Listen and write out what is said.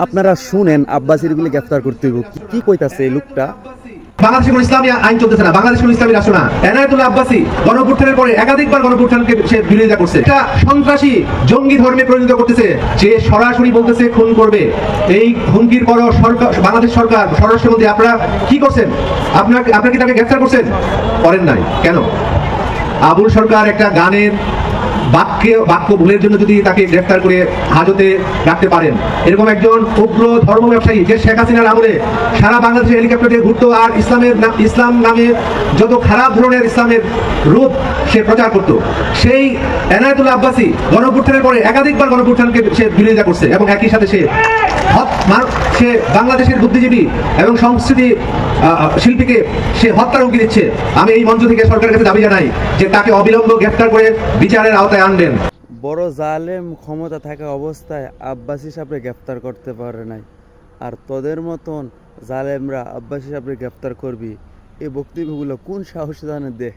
আপনারা শুনেন, আব্বাসিরগুলি গ্রেফতার করতে হইব। কি- কইতাছে এই লোকটা? ইসলামী আইন চলতেছে না। ইসলামী রাষ্ট্র না। এনায়েতুল্লাহ আব্বাসি পরে একাধিকবার সে বিরোধিতা করছে। এটা সন্ত্রাসী জঙ্গি ধর্মে পরিণত করতেছে। যে সরাসরি বলতেছে, খুন করবে। এই হুমকির পরও সরকার বাংলাদেশ সরকার স্বরাষ্ট্রমন্ত্রী আপনারা কি করছেন? আপনার আপনারা কি তাকে গ্রেফতার করছেন? করেন নাই। কেন? আবুল সরকার একটা গানের বাক্যে, বাক্য ভুলের জন্য যদি তাকে গ্রেফতার করে হাজতে রাখতে পারেন। এরকম একজন উগ্র ধর্ম ব্যবসায়ী যে শেখ হাসিনার আমলে সারা বাংলাদেশে হেলিকপ্টার দিয়ে ঘুরতো আর ইসলামের ইসলাম নামে যত খারাপ ধরনের ইসলামের রূপ সে প্রচার করত, সেই এনায়তুল আব্বাসী গণপুত্থানের পরে একাধিকবার গণপুত্থানকে সে বিরোধিতা করছে এবং একই সাথে সে সে বাংলাদেশের বুদ্ধিজীবী এবং সংস্কৃতি শিল্পীকে সে হত্যার হুমকি দিচ্ছে। আমি এই মঞ্চ থেকে সরকারের কাছে দাবি জানাই যে তাকে অবিলম্ব গ্রেফতার করে বিচারের আওতায় আনবেন। বড় জালেম ক্ষমতা থাকা অবস্থায় আব্বাসি সাহেবরে গ্রেফতার করতে পারে নাই। আর তোদের মতন জালেমরা আব্বাসি সাহেবরে গ্রেফতার করবি, এই বক্তব্যগুলো কোন সাহসী জানে দে?